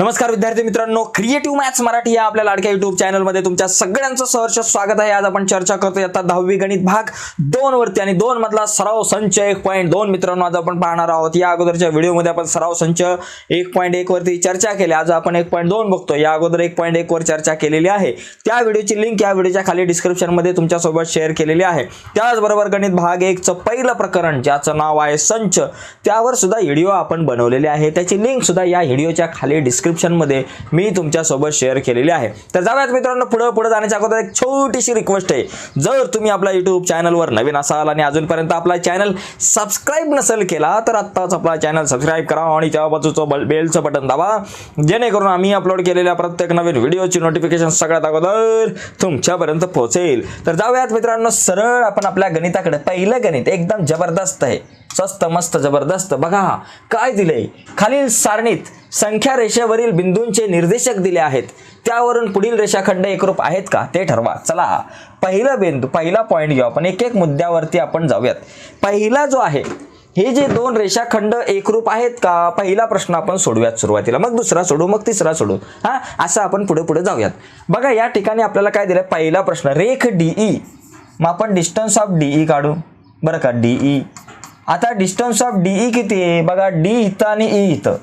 नमस्कार विद्यार्थी मित्रांनो क्रिएटिव्ह मॅथ्स मराठी या आपल्या लाडक्या युट्यूब चॅनलमध्ये तुमच्या सगळ्यांचं सहर्ष स्वागत आहे. आज आपण चर्चा करतोय आता दहावी गणित भाग दोन वरती आणि दोन मधला सराव संच एक पॉईंट दोन मित्रांनो आज आपण पाहणार आहोत. या अगोदरच्या व्हिडिओमध्ये आपण सराव संच एक पॉईंट एक वरती चर्चा केली. आज आपण एक पॉईंट दोन बघतो या अगोदर एक पॉईंट एक वर चर्चा केलेली आहे. त्या व्हिडिओची लिंक या व्हिडिओच्या खाली डिस्क्रिप्शनमध्ये तुमच्यासोबत शेअर केलेली आहे. त्याचबरोबर गणित भाग एकचं पहिलं प्रकरण ज्याचं नाव आहे संच. त्यावर सुद्धा व्हिडिओ आपण बनवलेले आहे. त्याची लिंक सुद्धा या व्हिडिओच्या खाली डिस्क्रिप्शन मध्ये मी तुमच्यासोबत शेअर केलेली आहे. तर जाऊयात मित्रांनो पुढं पुढे जाण्याच्या अगोदर एक छोटीशी रिक्वेस्ट आहे. जर तुम्ही आपल्या युट्यूब चॅनलवर नवीन असाल आणि अजूनपर्यंत आपला चॅनल सबस्क्राईब नसेल केला तर आत्ताच आपला चॅनल सबस्क्राईब करा आणि त्या बाजूचं बेलचं बटन दाबा. जेणेकरून आम्ही अपलोड केलेल्या प्रत्येक नवीन व्हिडिओची नोटिफिकेशन सगळ्यात अगोदर तुमच्यापर्यंत पोहोचेल. तर जाऊयात मित्रांनो सरळ आपण आपल्या गणिताकडे. पहिलं गणित एकदम जबरदस्त आहे. स्वस्त मस्त जबरदस्त. बघा काय दिलंय? खालील सारणीत संख्या रेषेवरील बिंदूंचे निर्देशक दिले आहेत. त्यावरून पुढील रेषाखंड एकरूप आहेत का ते ठरवा. चला पहिला बिंदू पहिला पॉईंट घेऊ. आपण एक एक मुद्द्यावरती आपण जाऊयात. पहिला जो आहे हे जे दोन रेषाखंड एकरूप आहेत का? पहिला प्रश्न आपण सोडूयात सुरुवातीला. मग दुसरा सोडू मग तिसरा सोडू. हा असं आपण पुढे पुढे जाऊयात. बघा या ठिकाणी आपल्याला काय दिलं पहिला प्रश्न रेख डीई मग आपण डिस्टन्स ऑफ डीई काढू. बरं का? डीई आता डिस्टन्स ऑफ डीई किती आहे? बघा डी इथं आणि ई इथं.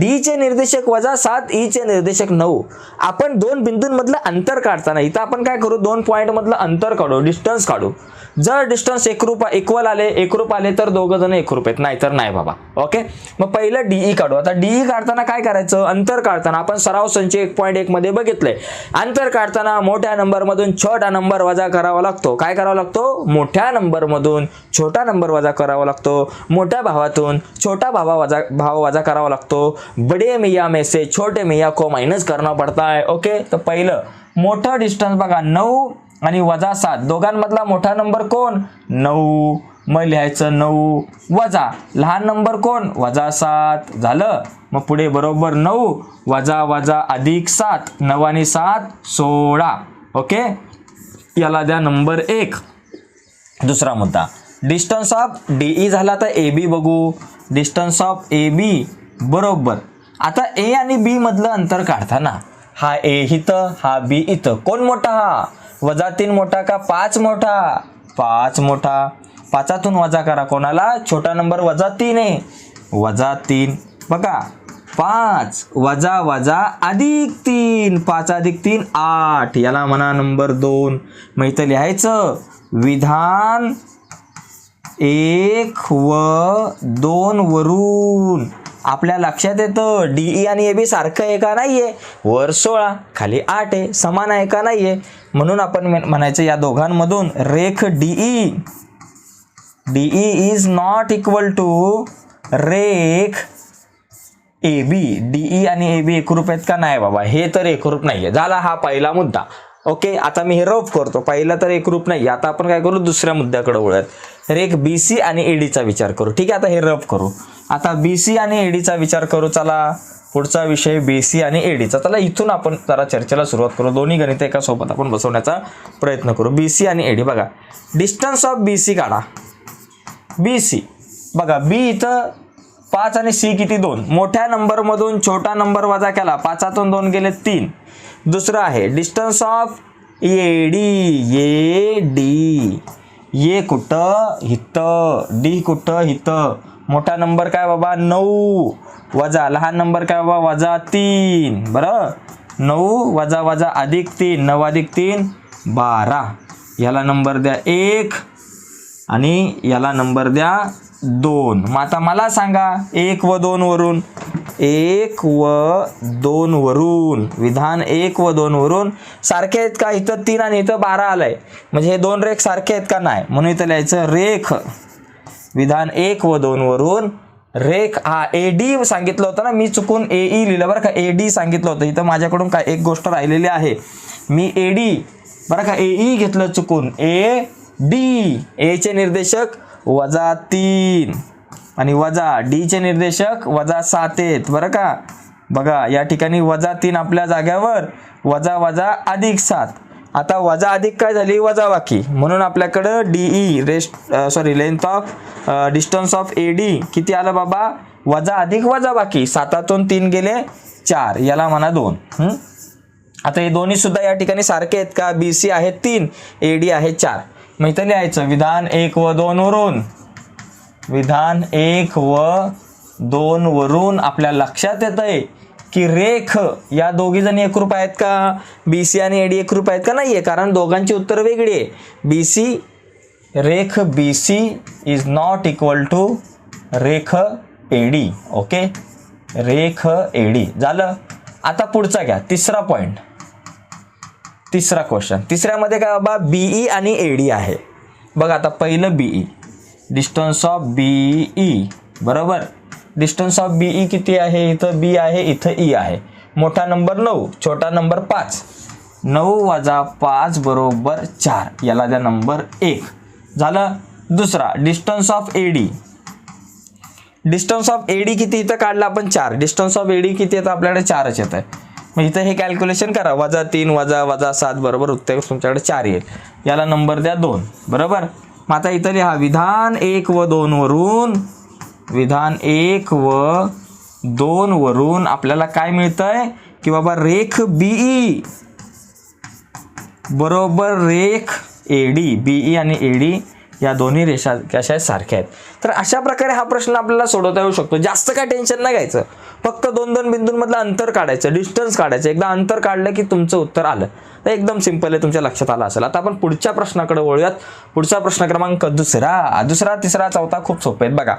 डी चे निर्देशक वजा सात ई चे निर्देशक नऊ. आपण दोन बिंदूंमधलं अंतर काढताना इथं आपण काय करू? दोन पॉईंट मधलं अंतर काढू डिस्टन्स काढू. जर डिस्टन्स एकरूप इक्वल आले एकरूप आले तर दोघं जण एकरूप आहेत नाहीतर नाही बाबा. ओके मग पहिलं डीई काढू. आता डीई काढताना काय करायचं? अंतर काढताना आपण सराव संच एक पॉईंट एक मध्ये बघितलंय. अंतर काढताना मोठ्या नंबरमधून छोटा नंबर वजा करावा लागतो. काय करावा लागतो? मोठ्या नंबरमधून छोटा नंबर वजा करावा लागतो. मोठ्या भावातून छोटा भावा वजा भाव वजा करावा लागतो. बडे मिया में से छोटे मिया को मायनस करना पडताय. ओके तर पहिलं मोठं डिस्टन्स बघा. नऊ आणि वजा सात. दोघांमधला मोठा नंबर कोण? नऊ. मग लिहायचं नऊ. वजा. लहान नंबर कोण? वजा सात. झालं. मग पुढे बरोबर नऊ. वजा वजा अधिक सात. नऊ आणि सात सोळा. ओके? याला द्या नंबर एक. दुसरा मुद्दा. डिस्टन्स ऑफ डी ई झाला तर ए बी बघू. डिस्टन्स ऑफ ए बी बरोबर. आता ए आणि बी मधलं अंतर काढताना. हा ए इथं हा बी इथं. कोण मोठा? हा वजा तीन मोठा का पाच मोठा? पाच मोठा. पाचातून वजा करा कोणाला? छोटा नंबर वजा तीन आहे. वजा तीन. बघा. पाच. वजा वजा अधिक तीन. पाच अधिक तीन आठ. याला म्हणा नंबर दोन. मग इथं लिहायचं. विधान एक व दोन वरून. आपल्या लक्षात येतं. डी ई e आणि ए बी सारखं आहे का आहे वर सोळा. खाली आठ आहे. समान आहे का आहे म्हणून आपण म्हण- म्हणायचं या दोघांमधून रेख DE DE is not equal to रेख ए बी. डीई आणि ए बी एकरूप आहेत का? नाही बाबा हे तर एकरूप नाही आहे झाला हा पहिला मुद्दा. ओके आता मी हे रफ करतो. पहिला तर एकरूप नाही आता आपण काय करू? दुसऱ्या मुद्द्याकडे वळूयात. रेख बी सी आणि एडीचा विचार करू. ठीक आहे आता हे रफ करू. आता बी सी आणि एडीचा विचार करू. चला. पुढचा विषय बी सी आणि ए डीचा चला इथून आपण जरा चर्चेला सुरुवात करू. दोन्ही गणित एका सोबत आपण बसवण्याचा प्रयत्न करू. बी सी आणि ए डी बघा. डिस्टन्स ऑफ बी सी काढा. बी सी बघा बी इथं पाच आणि सी किती? दोन. मोठ्या नंबरमधून छोटा नंबर वजा केला. पाचातून दोन गेले तीन. दुसरं आहे distance of A D A D ये कुठं? हिथं डी कुठं? हिथं मोठा नंबर काय बाबा? नऊ. वजा लहान नंबर काय बाबा? वजा तीन. बरं? नऊ वजा वजा अधिक तीन नऊ अधिक तीन बारा. याला नंबर द्या एक आणि याला नंबर द्या दोन. मग आता मला सांगा एक व दोन वरून. एक व दोन वरून. विधान एक व दोन वरून. सारखे आहेत का? इथं तीन आणि इथं बारा आलंय. म्हणजे हे दोन रेख सारखे आहेत का नाही? म्हणून इथं लिहायचं रेख. विधान एक व दोन वरून. रेख हा ए डी सांगितलं होतं ना मी चुकून ए ई लिहिलं बरं का ए डी सांगितलं होतं. इथं माझ्याकडून काय एक गोष्ट राहिलेली आहे. मी ए डी बरं का ए ई घेतलं चुकून. ए डी ए चे निर्देशक वजा तीन. आणि वजा डी चे निर्देशक वजा सात आहेत बरं का? बघा या ठिकाणी वजा तीन आपल्या जाग्यावर वजा वजा अधिक सात. आता वजा अधिक काय झाली? वजा बाकी. म्हणून आपल्याकडं DE rest sorry length of distance of A D किती आलं बाबा? वजा अधिक वजा बाकी. सातातून तीन गेले चार. याला म्हणा दोन. आता हे दोन्ही सुद्धा या ठिकाणी सारखे आहेत का? बी सी आहे तीन ए डी आहे चार. मग इथं लिहायचं. विधान एक व दोन वरून. विधान एक व दोन वरून आपल्या लक्षात येत आहे की रेख या दोघी जणी एकरूप आहेत का? बी सी आणि एडी एकरूप आहेत का? नाही आहे कारण दोघांची उत्तरं वेगळी आहे. बी सी रेख B C is not equal to रेख एडी ओके रेख एडी झालं. आता पुढचा घ्या. तिसरा पॉईंट तिसरा क्वेश्चन तिसऱ्यामध्ये काय बाबा? बीई आणि एडी आहे. बघा आता पहिलं बीई डिस्टन्स ऑफ बीई बरोबर? डिस्टन्स ऑफ बी ई किती आहे? इथं बी आहे इथं ई आहे. मोठा नंबर नऊ छोटा नंबर पाच. नऊ वजा पाच बरोबर चार. याला द्या नंबर एक. झालं. दुसरा distance of AD distance of AD किती? इथं काढलं आपण चार. डिस्टन्स ऑफ एडी किती येतं? आपल्याकडे चारच येत. आहे मग इथं हे कॅल्क्युलेशन करा. वजा तीन वजा वजा सात बरोबर उत्तर तुमच्याकडे चार येईल. याला नंबर द्या दोन. बरोबर? मग आता इथं लिहा. विधान एक व दोन वरून विधान एक व दोन वरून आपल्याला काय मिळतंय? की बाबा रेख बीई बरोबर रेख एडी बीई आणि एडी या दोन्ही रेषा कशा आहेत? सारख्या आहेत. तर अशा प्रकारे हा प्रश्न आपल्याला सोडवता येऊ शकतो. जास्त काय टेन्शन नाही घ्यायचं. फक्त दोन दोन बिंदूंमधलं अंतर काढायचं डिस्टन्स काढायचं. एकदा अंतर काढलं की तुमचं उत्तर आलं. तर एकदम सिंपल आहे तुमच्या लक्षात आलं असेल. आता आपण पुढच्या प्रश्नाकडे वळूयात. पुढचा प्रश्न क्रमांक दुसरा. दुसरा तिसरा चौथा खूप सोपे आहेत. बघा.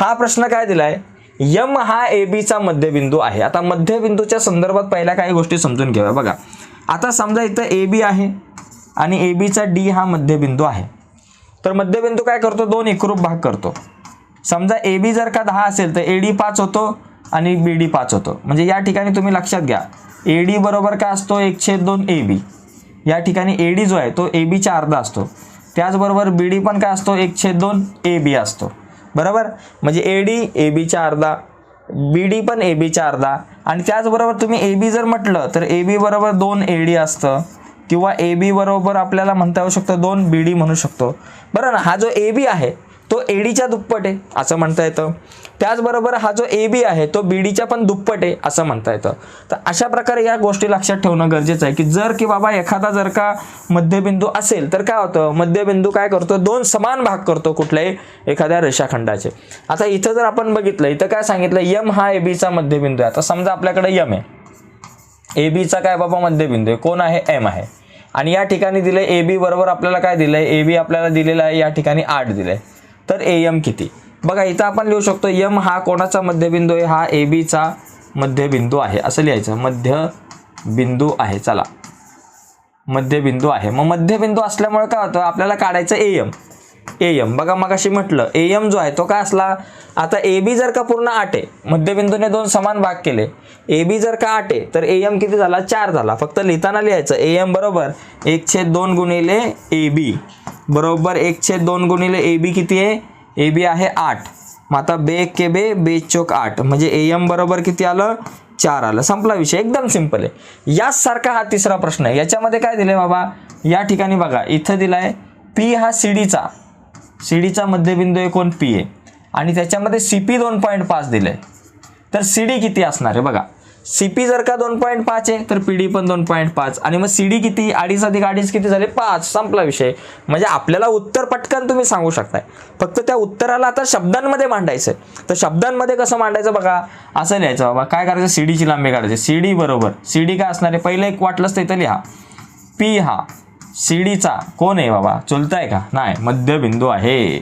हा प्रश्न काय दिलाय? यम हा ए बीचा मध्यबिंदू आहे. आता मध्यबिंदूच्या संदर्भात पहिल्या काही गोष्टी समजून घेऊया. बघा आता समजा इथं ए बी आहे आणि ए बीचा डी हा मध्यबिंदू आहे. तर मध्यबिंदू काय करतो? दोन एकरूप भाग करतो. समजा ए बी जर का दहा असेल तर ए डी पाच होतो आणि बी डी पाच होतो. म्हणजे या ठिकाणी तुम्ही लक्षात घ्या. ए डी बरोबर काय असतो? एक छेद दोन ए बी या ठिकाणी ए डी जो आहे तो ए बीचा अर्धा असतो. त्याचबरोबर बी डी पण काय असतो? एक छेद दोन ए बी असतो. बरोबर? म्हणजे ए डी ए बीच्या अर्धा बी डी पण ए बीच्या अर्धा. आणि त्याचबरोबर तुम्ही ए बी जर म्हटलं तर ए बी बरोबर दोन ए डी असतं. किंवा ए बी बरोबर आपल्याला म्हणता येऊ शकतं दोन बी डी म्हणू शकतो. बरं ना? हा जो ए बी आहे तो ए डीच्या दुप्पट आहे असं म्हणता येतं. त्याचबरोबर हा जो ए बी आहे तो बी डीच्या पण दुप्पट आहे असं म्हणता येतं. तर अशा प्रकारे या गोष्टी लक्षात ठेवणं गरजेचं आहे की जर की बाबा एखादा जर का मध्यबिंदू असेल तर काय होतं? मध्यबिंदू काय करतो? दोन समान भाग करतो कुठल्याही एखाद्या रेषाखंडाचे. आता इथं जर आपण बघितलं इथं काय सांगितलं यम हा ए बीचा मध्यबिंदू आहे. आता समजा आपल्याकडे यम आहे. ए बीचा काय बाबा मध्यबिंदू आहे? कोण आहे? एम आहे. आणि या ठिकाणी दिलंय ए बी बरोबर आपल्याला काय दिलंय? ए बी आपल्याला दिलेलं आहे या ठिकाणी आठ दिलंय. तर ए एम किती? बघा इथं आपण लिहू शकतो यम हा कोणाचा मध्यबिंदू आहे? हा ए बीचा मध्यबिंदू आहे. असं लिहायचं मध्यबिंदू आहे. चला. मध्यबिंदू आहे. मग मध्यबिंदू असल्यामुळे काय होतं? आपल्याला काढायचं ए एम ए एम बघा मग अशी म्हटलं ए एम जो आहे तो काय असला? आता ए बी जर का पूर्ण आठ आहे मध्यबिंदूने दोन समान भाग केले. ए बी जर का आठ आहे तर ए एम किती झाला? चार झाला. फक्त लिहिताना लिहायचं ए एम बरोबर एक छेद दोन गुणिले ए बी बरोबर एक छेद दोन गुणिले ए बी किती आहे? ए बी आहे आठ. मग आता बे के बे बे चोक आठ. म्हणजे ए एम बरोबर किती आलं? चार आलं. संपला विषय. एकदम सिंपल आहे. याचसारखा हा तिसरा प्रश्न आहे. याच्यामध्ये काय दिलंय बाबा? या ठिकाणी बघा. इथं दिलाय पी हा सीडीचा सी डीचा मध्यबिंदू एकूण कोण पी ए आणि त्याच्यामध्ये सी पी दोन पॉईंट पाच दिलं आहे तर सी डी किती असणार आहे बघा. सी पी जर का दोन पॉईंट पाच आहे तर पी डी पण दोन पॉईंट पाच. आणि मग सी डी किती अडीच अधिक अडीच किती झाले? पाच. संपला विषय. म्हणजे आपल्याला उत्तर पटकन तुम्ही सांगू शकताय. फक्त त्या उत्तराला आता शब्दांमध्ये मांडायचं आहे तर शब्दांमध्ये कसं मांडायचं बघा? असं लिहायचं बाबा. काय करायचं? सी डीची लांबी काढायची. सी डी बरोबर. सी डी काय असणार आहे? पहिलं एक वाटलंच तर इथं लिहा. पी हा. शिडीचा कोण आहे बाबा? चुलताय का? नाही मध्यबिंदू आहे.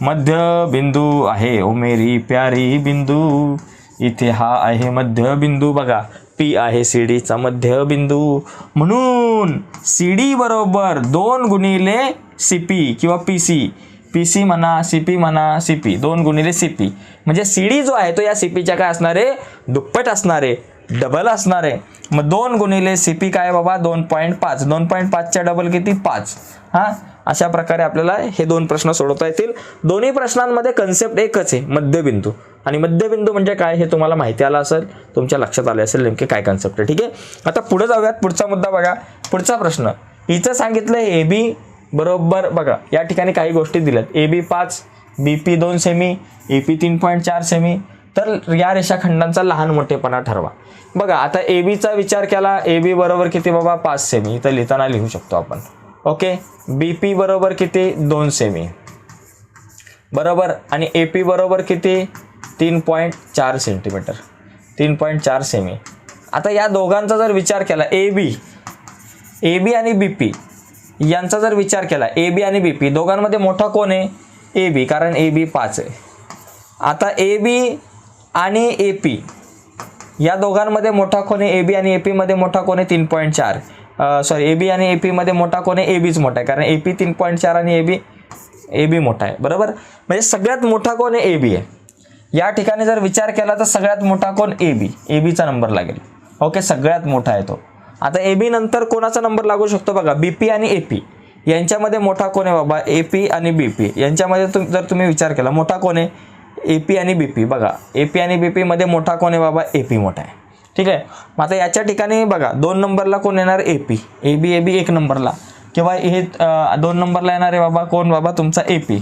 मध्यबिंदू आहे. ओ मेरी प्यारी बिंदू. इथे हा आहे मध्यबिंदू बघा. पी आहे सीडीचा मध्यबिंदू. म्हणून सीडी बरोबर दोन गुणिले सी पी किंवा पी सी पी सी म्हणा सी पी म्हणा सी पी दोन गुणिले सी पी म्हणजे सीडी जो आहे तो या सी पीच्या काय असणार? आहे दुप्पट असणार. आहे डबल असणार आहे. मग दोन गुणिले सी पी काय बाबा? दोन पॉईंट पाच. दोन पॉईंट पाचच्या डबल किती? पाच. हां? अशा प्रकारे आपल्याला हे दोन प्रश्न सोडवता येतील. दोन्ही प्रश्नांमध्ये कन्सेप्ट एकच आहे मध्यबिंदू. आणि मध्यबिंदू म्हणजे काय हे तुम्हाला माहिती आलं असेल तुमच्या लक्षात आले असेल नेमके काय कन्सेप्ट आहे ठीक आहे? आता पुढे जाऊयात. पुढचा मुद्दा बघा. पुढचा प्रश्न. इथं सांगितलं ए बी बरोबर बघा. या ठिकाणी काही गोष्टी दिल्यात. ए बी पाच. बी पी दोन सेमी ए पी तीन पॉईंट चार सेमी तर या रेषाखंडांचा लहान मोठेपणा ठरवा. बघा आता ए बीचा विचार केला ए बी बरोबर किती बाबा? पाच सेमी इथं लिहिताना लिहू शकतो आपण. ओके बी पी बरोबर किती? दोन सेमी बरोबर? आणि ए पी बरोबर किती? तीन पॉईंट चार सेंटीमीटर तीन पॉईंट चार सेमी आता या दोघांचा जर विचार केला ए बी ए बी आणि बी पी यांचा जर विचार केला ए बी आणि बी पी दोघांमध्ये मोठा कोण आहे? ए बी कारण ए बी पाच आहे. आता ए बी आणि ए पी या दोघांमध्ये मोठा कोण आहे? ए बी आणि ए पीमध्ये मोठा कोण आहे? तीन पॉईंट चार. सॉरी ए बी आणि ए पीमध्ये मोठा कोण आहे? ए बीच मोठा आहे. कारण ए पी तीन पॉईंट चार आणि ए बी ए बी मोठा आहे. बरोबर? म्हणजे सगळ्यात मोठा कोण आहे? ए बी आहे. या ठिकाणी जर विचार केला तर सगळ्यात मोठा कोण? ए बी ए बीचा नंबर लागेल. ओके सगळ्यात मोठा आहे तो. आता ए बी नंतर कोणाचा नंबर लागू शकतो बघा? बी पी आणि ए पी यांच्यामध्ये मोठा कोण आहे बाबा? ए पी आणि बी पी यांच्यामध्ये तुम जर तुम्ही विचार केला मोठा कोण आहे? ए पी आणि बी पी बघा ए पी आणि बी पीमध्ये मोठा कोण आहे बाबा? ए पी मोठा आहे. ठीक आहे? मग आता याच्या ठिकाणी बघा दोन नंबरला कोण येणार? A P A B A B एक नंबरला. किंवा हे दोन नंबरला येणार आहे बाबा कोण बाबा? तुमचा ए पी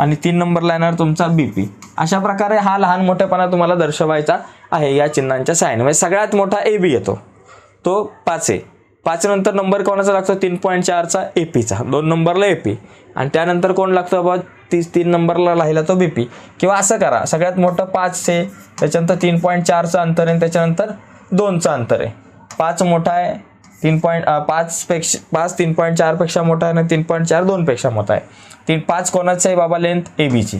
आणि तीन नंबरला येणार तुमचा बी पी अशा प्रकारे हा लहान मोठेपणा तुम्हाला दर्शवायचा आहे या चिन्हांच्या साहाय्याने. म्हणजे सगळ्यात मोठा ए बी येतो. तो पाच आहे पाच नंतर नंबर कोणाचा लागतो? तीन पॉईंट चारचा ए पीचा दोन नंबरला ए पी आणि त्यानंतर कोण लागतं बाबा? तीस तीन नंबरला राहिला तो बी पी किंवा असं करा सगळ्यात मोठं पाच आहे त्याच्यानंतर तीन पॉईंट चारचं अंतर आहे आणि त्याच्यानंतर दोनचं अंतर आहे. पाच मोठा आहे तीन पॉईंट पाचपेक्षा पाच तीन पॉईंट चारपेक्षा मोठा आहे आणि तीन पॉईंट चार दोनपेक्षा मोठा आहे. तीन पाच कोणाचं आहे बाबा? लेंथ ए बीची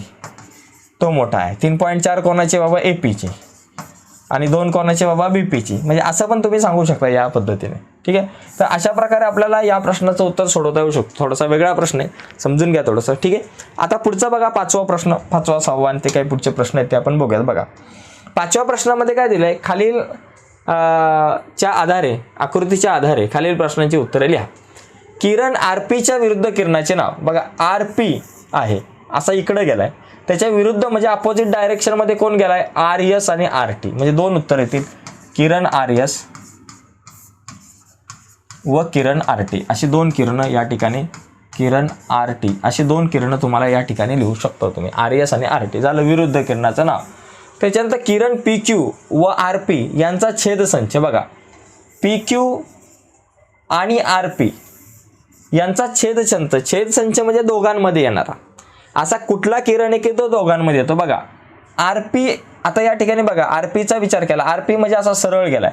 तो मोठा आहे. तीन पॉईंट चार कोणाचे बाबा? ए पीची आणि दोन कोणाचे बाबा बी पीची म्हणजे असं पण तुम्ही सांगू शकता या पद्धतीने. ठीक आहे? तर अशा प्रकारे आपल्याला या प्रश्नाचं उत्तर सोडवता येऊ शकतो. थोडासा वेगळा प्रश्न आहे. समजून घ्या थोडंसं. ठीक आहे? आता पुढचा बघा पाचवा प्रश्न पाचवा सहावा आणि ते काही पुढचे प्रश्न आहेत ते आपण बघूयात बघा. पाचव्या प्रश्नामध्ये काय दिलं आहे खालील च्या आधारे आकृतीच्या आधारे खालील प्रश्नांची उत्तरे लिहा. किरण आर पीच्या विरुद्ध किरणाचे नाव. बघा आर पी आहे. असा इकडे गेलाय. त्याच्या विरुद्ध म्हणजे अपोजिट डायरेक्शनमध्ये कोण गेलाय? आर एस आणि आर टी म्हणजे दोन उत्तर येतील. किरण आर एस व किरण आर टी अशी दोन किरणं या ठिकाणी किरण आर टी अशी दोन किरणं तुम्हाला या ठिकाणी लिहू शकता तुम्ही. आर एस आणि आर टी झालं विरुद्ध किरणाचं नाव. त्याच्यानंतर किरण पी क्यू व आर पी यांचा छेदसंच. बघा. पी क्यू आणि आर पी यांचा छेदसंच. छेदसंच म्हणजे दोघांमध्ये येणारा. असा कुठला किरण आहे की तो दोघांमध्ये येतो बघा. आर पी आता या ठिकाणी बघा आर पीचा विचार केला. आर पी म्हणजे असा सरळ गेलाय.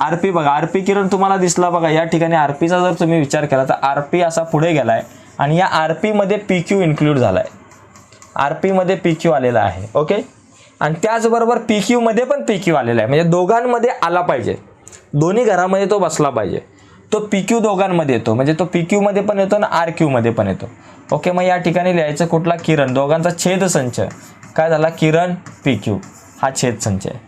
आर पी बघा आर पी किरण तुम्हाला दिसला बघा या ठिकाणी आर पीचा जर तुम्ही विचार केला तर आर पी असा पुढे गेलाय आणि या आर पीमध्ये पी क्यू इन्क्लूड झालाय. आर पीमध्ये पी क्यू आलेला आहे ओके? आणि त्याचबरोबर पी क्यूमध्ये पण पी क्यू आलेला आहे. म्हणजे दोघांमध्ये आला पाहिजे. दोन्ही घरामध्ये तो बसला पाहिजे. तो पी क्यू दोघांमध्ये येतो. म्हणजे तो पी क्यूमध्ये पण येतो आणि आर क्यूमध्ये पण येतो. ओके मग या ठिकाणी लिहायचं कुठला? किरण. दोघांचा छेद संच. काय झाला? किरण पी क्यू. हा छेद संच आहे.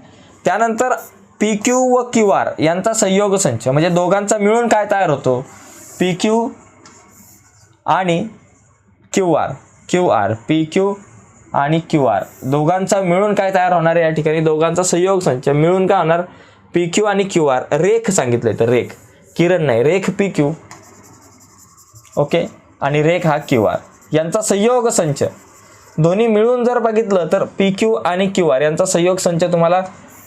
त्यानंतर पी क्यू व क्यू आर यांचा संयोग संच. म्हणजे दोघांचा मिळून काय तयार होतो? पी क्यू आणि Q R. Q R P Q आणि क्यू आर. दोघांचा मिळून काय तयार होणार आहे या ठिकाणी? दोघांचा संयोग संच. मिळून काय होणार? पी क्यू आणि क्यू आर. रेख सांगितलंय तर रेख. किरण नाही रेख पी क्यू. ओके? आणि रेख हा क्यू आर. यांचा संयोग संच. दोन्ही मिळून जर बघितलं तर पी क्यू आणि क्यू आर यांचा संयोग संच तुम्हाला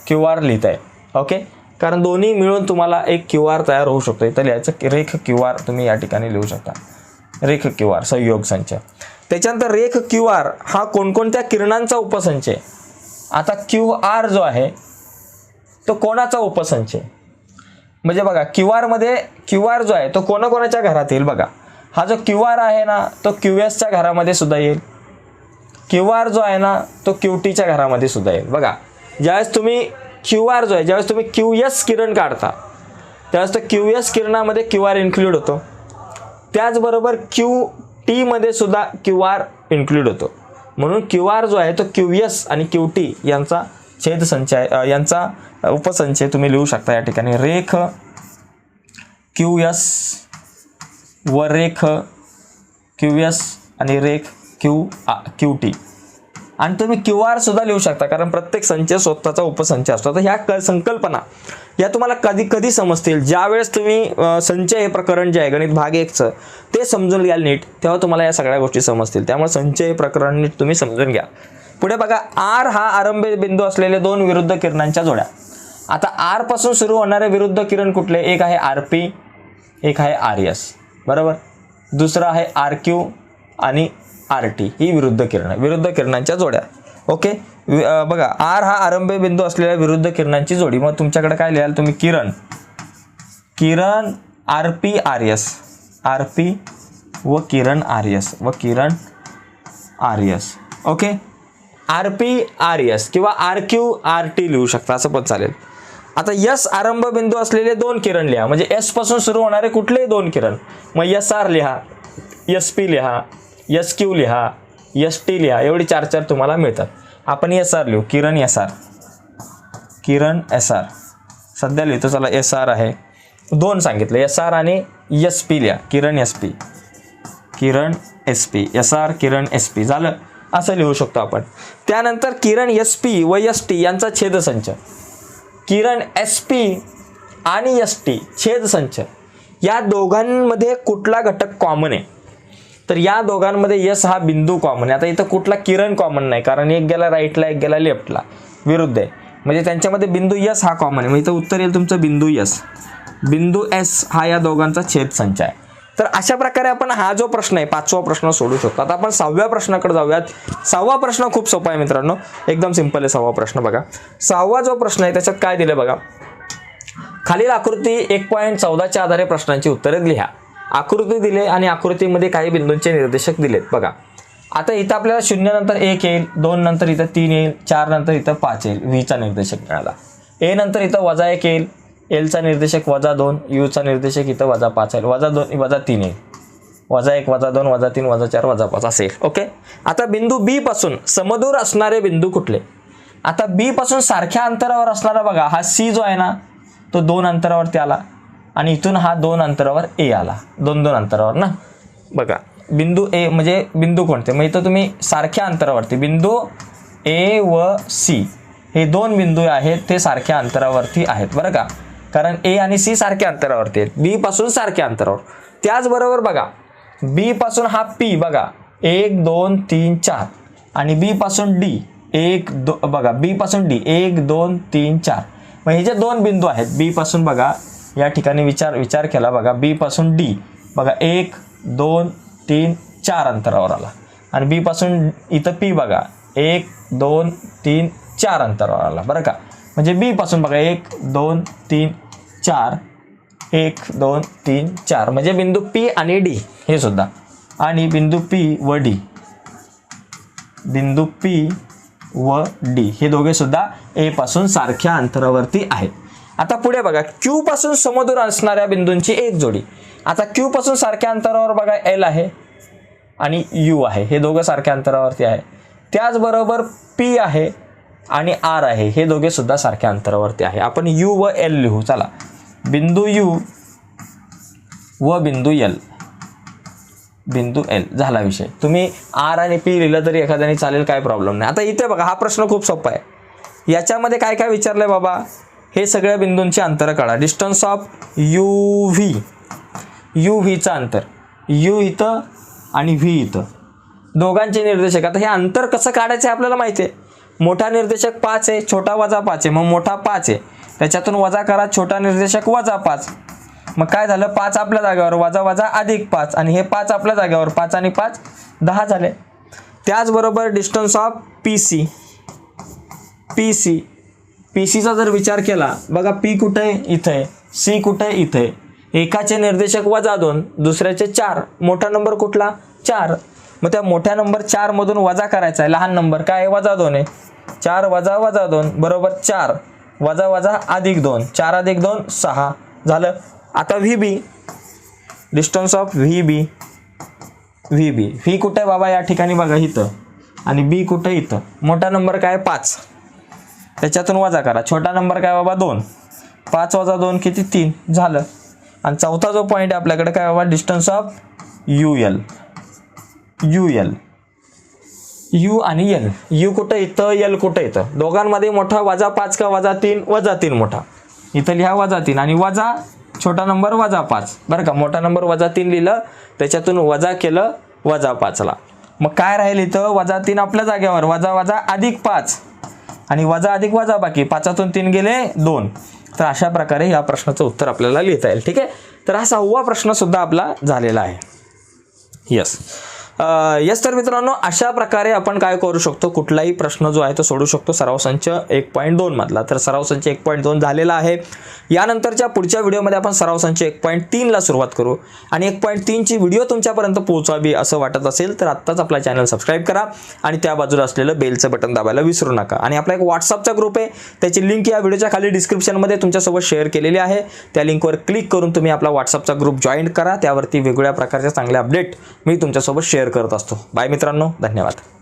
क्यू आर लिहिता आहे ओके? कारण दोन्ही मिळून तुम्हाला एक क्यू आर तयार होऊ शकतो. इथं लिहायचं रेख क्यू आर तुम्ही या ठिकाणी लिहू शकता. रेख क्यू आर संयोग संच. त्याच्यानंतर रेख क्यू आर हा कोणकोणत्या किरणांचा उपसंच आहे? आता क्यू आर जो आहे तो कोणाचा उपसंच आहे? म्हणजे बघा क्यू आरमध्ये क्यू आर जो आहे तो कोणाकोणाच्या घरात येईल बघा. हा जो क्यू आर आहे ना तो क्यू एसच्या घरामध्ये सुद्धा येईल. क्यू आर जो आहे ना तो क्यू टीच्या घरामध्ये सुद्धा येईल. बघा ज्यावेळेस तुम्ही क्यू आर जो आहे ज्यावेळेस तुम्ही क्यू एस किरण काढता त्यावेळेस तो क्यू एस किरणामध्ये क्यू आर इन्क्लूड होतो. त्याचबरोबर क्यू टीमध्ये सुद्धा क्यू आर इन्क्लूड होतो. म्हणून क्यू आर जो आहे तो क्यू एस आणि क्यू टी यांचा छेदसंच आहे यांचा उपसंचय तुम्ही लिहू शकता या ठिकाणी. रेख क्यू एस व रेख क्यू एस आणि रेख क्यू क्यू टी आणि तुम्ही क्यू आर सुद्धा लिहू शकता कारण प्रत्येक संच स्वतःचा उपसंच असतो. तर ह्या क संकल्पना या तुम्हाला कधी कधी समजतील. ज्यावेळेस तुम्ही संचय संच हे प्रकरण जे आहे गणित भाग एकचं ते समजून घ्याल नीट तेव्हा तुम्हाला या सगळ्या गोष्टी समजतील. त्यामुळे संच हे प्रकरण नीट तुम्ही समजून घ्या. पुढे बघा आर हा आरंभ बिंदू असलेले दोन विरुद्ध किरणांच्या जोड्या. आता आरपासून सुरू होणारे विरुद्ध किरण कुठले? एक आहे आर पी एक आहे आर एस बरोबर? दुसरं आहे आर क्यू आणि आर टी ही विरुद्ध किरण. विरुद्ध किरणांच्या जोड्या. ओके वि- बघा आर हा आरंभ बिंदू असलेल्या विरुद्ध किरणांची जोडी. मग तुमच्याकडे काय लिहाल तुम्ही? किरण. किरण R P R S R P व किरण आर एस व किरण R S okay R P R S किंवा आर क्यू आर टी लिहू शकता. असं पण चालेल. आता यस आरंभ बिंदू असलेले दोन किरण लिहा. म्हणजे एसपासून सुरू होणारे कुठलेही दोन किरण. मग यस आर लिहा यस पी लिहा यस क्यू लिहा यस टी लिहा. एवढी चार चार तुम्हाला मिळतात. आपण एस आर लिहू. किरण एस आर. किरण एस आर. सध्या लिहितो चला एस आर आहे. दोन सांगितले. एस आर आणि एस पी लिहा. किरण एस पी. किरण एस पी. एस आर किरण एस पी. झालं. असं लिहू शकतो आपण. त्यानंतर किरण एस पी व एस टी यांचा छेदसंच. किरण एस पी आणि एस टी छेदसंच या दोघांमध्ये कुठला घटक कॉमन आहे? तर या दोघांमध्ये यस हा बिंदू कॉमन आहे. आता इथं कुठला किरण कॉमन नाही कारण एक गेला राईटला एक गेला लेफ्टला विरुद्ध आहे. म्हणजे त्यांच्यामध्ये बिंदू यस हा कॉमन आहे. मग इथं उत्तर येईल तुमचं बिंदू यस बिंदू एस हा या दोघांचा छेद संच आहे. तर अशा प्रकारे आपण हा जो प्रश्न आहे पाचवा प्रश्न सोडू शकतो. आता आपण सहाव्या प्रश्नाकडे जाऊयात. सहावा प्रश्न खूप सोपा आहे मित्रांनो. एकदम सिंपल आहे सहावा प्रश्न बघा. सहावा जो प्रश्न आहे त्याच्यात काय दिलं बघा. खालील आकृती एक पॉईंट चौदाच्या आधारे प्रश्नांची उत्तरे लिहा. आकृती दिले आणि आकृतीमध्ये काही बिंदूंचे निर्देशक दिलेत. बघा. आता इथं आपल्याला शून्य नंतर एक येईल दोन नंतर इथं तीन येईल चार नंतर इथं पाच येईल. व्हीचा निर्देशक मिळाला. ए नंतर इथं वजा एक येईल. एलचा निर्देशक वजा दोन यूचा निर्देशक इथं वजा पाच आहे. वजा दोन वजा तीन येईल वजा एक वजा दोन वजा तीन वजा चार वजा पाच असेल. ओके? आता बिंदू बी पासून समदूर असणारे बिंदू कुठले? आता बी पासून सारख्या अंतरावर असणारा बघा हा सी जो आहे ना तो दोन अंतरावरती आला आणि इथून हा दोन अंतरावर ए आला. दोन दोन अंतरावर ना? बघा बिंदू ए म्हणजे बिंदू कोणते? मग इथं तुम्ही सारख्या अंतरावरती बिंदू ए व सी हे दोन बिंदू आहेत ते सारख्या अंतरावरती आहेत. बरं का? कारण ए आणि सी सारख्या अंतरावरती आहेत. बी पासून सारख्या अंतरावर. त्याचबरोबर बघा बी पासून हा पी बघा एक दोन तीन चार. आणि बी पासून डी एक दो बघा बी पासून डी एक दोन तीन चार. मग हे जे दोन बिंदू आहेत बी पासून बघा या ठिकाणी विचार विचार केला बघा बी पासून डी बघा एक दोन तीन चार अंतरावर आला. आणि बी पासून इथं पी बघा एक दोन तीन चार अंतरावर आला. बरं का? म्हणजे बी पासून बघा एक दोन तीन चार. एक दोन तीन चार. म्हणजे बिंदू पी आणि डी हे सुद्धा. आणि बिंदू पी व डी बिंदू पी व डी हे दोघे सुद्धा ए पासून सारख्या अंतरावरती आहेत. आता पुढे बघा क्यू पासून समदूर असणाऱ्या बिंदूंची एक जोडी. आता क्यू पासून सारख्या अंतरावर बघा एल आहे आणि यू आहे. हे दोघं सारख्या अंतरावरती आहे. त्याचबरोबर पी आहे आणि आर आहे हे दोघे सुद्धा सारख्या अंतरावरती आहे. आपण यू व एल लिहू चला. बिंदू यू व बिंदू एल. बिंदू एल झाला विषय. तुम्ही आर आणि पी लिहिलं तरी एखाद्याने चालेल काय प्रॉब्लेम नाही. आता इथे बघा हा प्रश्न खूप सोपा आहे. याच्यामध्ये काय काय विचारलंय बाबा? हे सगळ्या बिंदूंचे अंतर काढा. Distance of U V U व्हीचं अंतर. यू इथं आणि व्ही इथं. दोघांचे निर्देशक. आता हे अंतर कसं काढायचं आहे आपल्याला माहिती आहे. मोठा निर्देशक पाच आहे छोटा वजा पाच आहे. मग मोठा पाच आहे. त्याच्यातून वजा करा छोटा निर्देशक वजा पाच. मग काय झालं? पाच आपल्या जागेवर वजा वजा अधिक पाच. आणि हे पाच आपल्या जागेवर पाच आणि पाच दहा झाले. त्याचबरोबर distance of P C P C P सीचा जर विचार केला बघा पी कुठे आहे? इथं आहे. सी कुठे आहे? इथं आहे. एकाचे निर्देशक वजा दोन दुसऱ्याचे चार. मोठा नंबर कुठला? चार. मग त्या मोठ्या नंबर चारमधून वजा करायचा आहे. लहान नंबर काय आहे? वजा दोन आहे. चार वजा वजा दोन बरोबर चार. वजा वजा अधिक दोन. चार अधिक दोन सहा. झालं. आता V B distance of V B V B V कुठे आहे बाबा? या ठिकाणी बघा इथं. आणि बी कुठे इथं? मोठा नंबर काय आहे? पाच. त्याच्यातून वजा करा. छोटा नंबर काय बाबा? दोन. पाच वजा दोन किती? तीन. झालं. आणि चौथा जो पॉईंट आहे आपल्याकडे काय बाबा? Distance of U L U L. U आणि एल. यू कुठं इथं एल कुठं इथं? दोघांमध्ये मोठा वजा पाच का वजा तीन? वजा तीन मोठा. इथं लिहा वजा तीन. आणि वजा छोटा नंबर वजा पाच. बरं का मोठा नंबर वजा तीन लिहिलं त्याच्यातून वजा केलं वजा पाचला. मग काय राहील इथं? वजा तीन आपल्या जागेवर. वजा वजा अधिक पाच. आणि वजा अधिक वजा बाकी. पाचातून तीन गेले दोन. तर अशा प्रकारे या प्रश्नाचं उत्तर आपल्याला लिहिता येईल. ठीक आहे? तर हा सहावा प्रश्नसुद्धा आपला झालेला आहे. यस यस तर मित्रांनो अशा प्रकारे आपण काय करू शकतो? कुठलाही प्रश्न जो आहे तो सोडू शकतो सराव संच एक पॉईंट दोनमधला तर सराव संच एक पॉईंट दोन झालेला आहे. यानंतरच्या पुढच्या व्हिडिओमध्ये आपण सराव संच एक पॉईंट तीनला सुरुवात करू. आणि एक पॉईंट तीनची व्हिडिओ तुमच्यापर्यंत पोहोचावी असं वाटत असेल तर आत्ताच आपला चॅनल सबस्क्राईब करा आणि त्या बाजूला असलेलं बेलचं बटन दाबायला विसरू नका. आणि आपला एक व्हॉट्सअपचा ग्रुप आहे त्याची लिंक या व्हिडिओच्या खाली डिस्क्रिप्शनमध्ये तुमच्यासोबत शेअर केलेली आहे. त्या लिंकवर क्लिक करून तुम्ही आपला व्हॉट्सअपचा ग्रुप जॉईन करा. त्यावरती वेगवेगळ्या प्रकारचे चांगले अपडेट मी तुमच्यासोबत शेअर शेअर करत असतो. बाय मित्रांनो धन्यवाद.